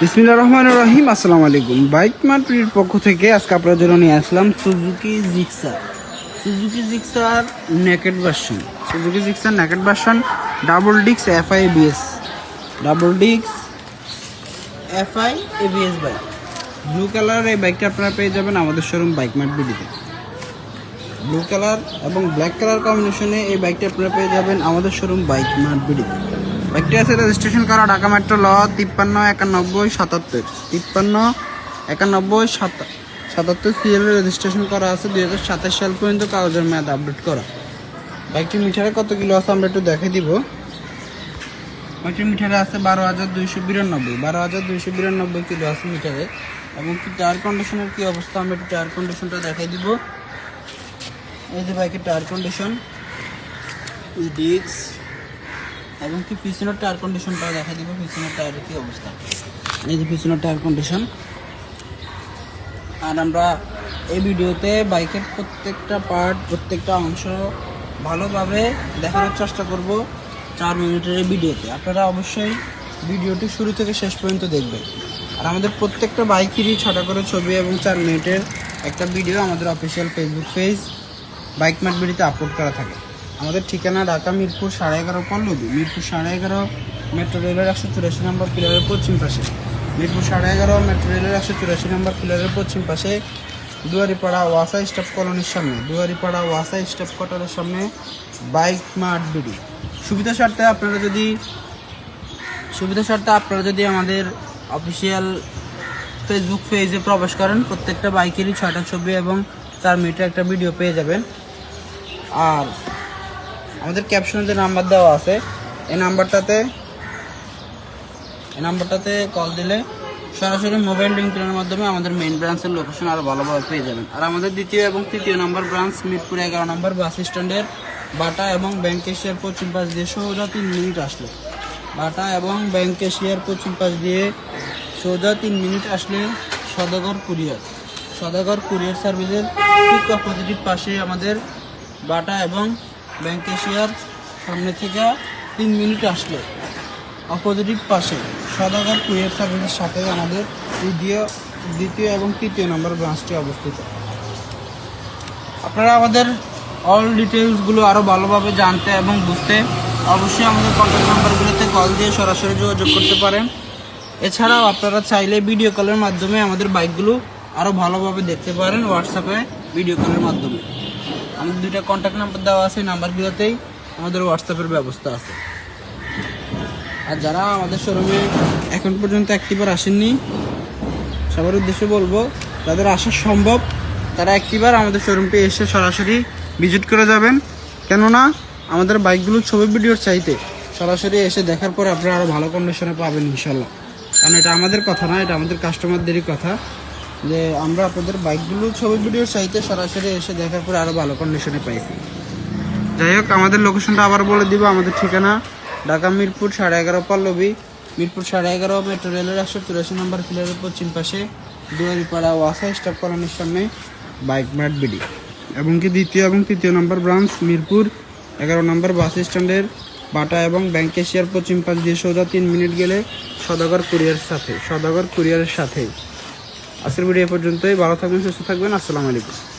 বিসমিল্লা রহমান রহিম, আসসালামু আলাইকুম। বাইক মার্কেটের পক্ষ থেকে আজকে জন্য নিয়ে আসলাম Suzuki Gixxer. Suzuki Gixxer naked version Suzuki Gixxer naked version double ডিক্স এফআই এবিএস ডাবল ডিক্স FI ABS bike blue colour এই বাইকটা আপনারা পেয়ে যাবেন আমাদের শোরুম বাইক মার্ট বিডিতে। ব্লু কালার এবং ব্ল্যাক কালার কম্বিনেশনে এই বাইকটা আপনারা পেয়ে যাবেন আমাদের শোরুম বাইক মার্ট বিডিতে। বাইকটি আছে রেজিস্ট্রেশন করা ঢাকা মেট্রো ল তিপ্পান্ন একানব্বই সাতাত্তর। তিপ্পান্ন একানব্বই সাত সাতাত্তর সিএল রেজিস্ট্রেশন করা আছে দুই হাজার সাতাশ সাল পর্যন্ত কাগজের মেয়াদ আপডেট করা। বাইকটির মিটারে কত কিলো আছে আমরা একটু দেখে দিব। বাইকটির মিটারে আছে বারো হাজার দুইশো বিরানব্বই। বারো হাজার দুইশো বিরানব্বই কিলো আছে মিটারে। এবং কি টায়ার কন্ডিশনের কি অবস্থা আমরা একটু টায়ার কন্ডিশনটা দেখাই দিব। এই যে বাইকের টায়ার কন্ডিশন। ডিস্ক। এবং কি পিছনের টায়ার কন্ডিশনটা দেখা দিব? পিছনের টায়ারের কি অবস্থা? এই যে পিছনের টায়ার কন্ডিশন আর আমরা এই ভিডিওতে বাইকের প্রত্যেকটা পার্ট প্রত্যেকটা অংশ ভালোভাবে দেখানোর চেষ্টা করব চার মিনিটের এই ভিডিওতে। আপনারা অবশ্যই ভিডিওটি শুরু থেকে শেষ পর্যন্ত দেখবেন। আর আমাদের প্রত্যেকটা বাইকেরই ছটা করে ছবি এবং চার মিনিটের একটা ভিডিও আমাদের official Facebook page bike mart ভিডিওতে আপলোড করা থাকে। আমাদের ঠিকানা ঢাকা মিরপুর সাড়ে এগারো পল্লবী মিরপুর সাড়ে এগারো মেট্রো রেলের একশো চুরাশি নম্বর পিলারের পশ্চিম পাশে। মিরপুর সাড়ে এগারো মেট্রো রেলের একশো চুরাশি নম্বর পিলারের পশ্চিম পাশে দুয়ারিপাড়া ওয়াসা স্টাফ কলোনির সামনে। দুয়ারিপাড়া ওয়াসা স্টাফ কোয়ার্টারের সামনে বাইক মাঠ বিডি সুবিধা স্বার্থে আপনারা যদি, সুবিধা স্বার্থে আপনারা যদি আমাদের অফিসিয়াল ফেসবুক পেজে প্রবেশ করেন, প্রত্যেকটা বাইকেরই ছয়টা ছবি এবং চার মিনিটের একটা ভিডিও পেয়ে যাবেন। আর আমাদের ক্যাপশনে যে নাম্বার দেওয়া আছে, এই নাম্বারটাতে এই নাম্বারটাতে কল দিলে সরাসরি মোবাইল লিঙ্কের মাধ্যমে আমাদের মেইন ব্রাঞ্চের লোকেশন আরও ভালোভাবে পেয়ে যাবেন। আর আমাদের দ্বিতীয় এবং তৃতীয় নম্বর ব্রাঞ্চ মিরপুর এগারো নম্বর বাস স্ট্যান্ডের বাটা এবং ব্যাংক এশিয়ার পশ্চিম পাশ দিয়ে সোজা তিন মিনিট আসলে। বাটা এবং ব্যাংক এশিয়ার পশ্চিম পাশ দিয়ে সোজা তিন মিনিট আসলে সদাগর কুরিয়ার। সদাগর কুরিয়ার সার্ভিসের ঠিক অপোজিট পাশে আমাদের বাটা এবং ব্যাংক এশিয়ার সামনে থেকে তিন মিনিট আসলে। অপোজিট পাশে সদাগর কুরিয়ার সার্ভিসের সাথে আমাদের দ্বিতীয় দ্বিতীয় এবং তৃতীয় নম্বর ব্রাঞ্চটি অবস্থিত। আপনারা আমাদের অল ডিটেলসগুলো আরও ভালোভাবে জানতে এবং বুঝতে অবশ্যই আমাদের কন্ট্যাক্ট নাম্বারগুলোতে কল দিয়ে সরাসরি যোগাযোগ করতে পারেন। এছাড়াও আপনারা চাইলে ভিডিও কলের মাধ্যমে আমাদের বাইকগুলো আরও ভালোভাবে দেখতে পারেন হোয়াটসঅ্যাপে ভিডিও কলের মাধ্যমে। আমাদের দুইটা কন্ট্যাক্ট নাম্বার দেওয়া আছে নাম্বারগুলোতেই আমাদের হোয়াটসঅ্যাপের ব্যবস্থা আছে। আর যারা আমাদের শোরুমে এখন পর্যন্ত একটিবার আসেননি, সবার উদ্দেশ্যে বলব, যাদের আসা সম্ভব, তারা একটিবার আমাদের শোরুমে এসে সরাসরি ভিজিট করে যাবেন। কেননা, আমাদের বাইকগুলো ছবি ভিডিওর চাইতে সরাসরি এসে দেখার পর আপনারা আরও ভালো কন্ডিশনে পাবেন ইনশাল্লাহ কারণ এটা আমাদের কথা না, এটা আমাদের কাস্টমারদেরই কথা। যে আমরা আপনাদের বাইকগুলো ছবি ভিডিওর চাইতে সরাসরি এসে দেখার পরে আরও ভালো কন্ডিশনে পাইছি। যাই হোক, আমাদের লোকেশনটা আবার বলে দিব, আমাদের ঠিকানা ঢাকা মিরপুর সাড়ে এগারো পল্লবী। মিরপুর সাড়ে এগারো মেট্রো রেলের একশো চুরাশি নম্বর ফিলারের পশ্চিম পাশে দুয়ারিপাড়া ওয়াসা স্টাফ কলোনির সামনে বাইক ম্যাট বিডি এবং কি দ্বিতীয় এবং তৃতীয় নম্বর ব্রাঞ্চ মিরপুর, এগারো নম্বর বাস স্ট্যান্ডের বাটা এবং ব্যাংক এশিয়ার পশ্চিম পাশ দিয়ে সোজা তিন মিনিট গেলে সদাগর কুরিয়ারের সাথে, সদাগর কুরিয়ারের সাথেই। আজকের ভিডিও পর্যন্তই। ভালো থাকবেন সুস্থ থাকবেন। আসসালামু আলাইকুম।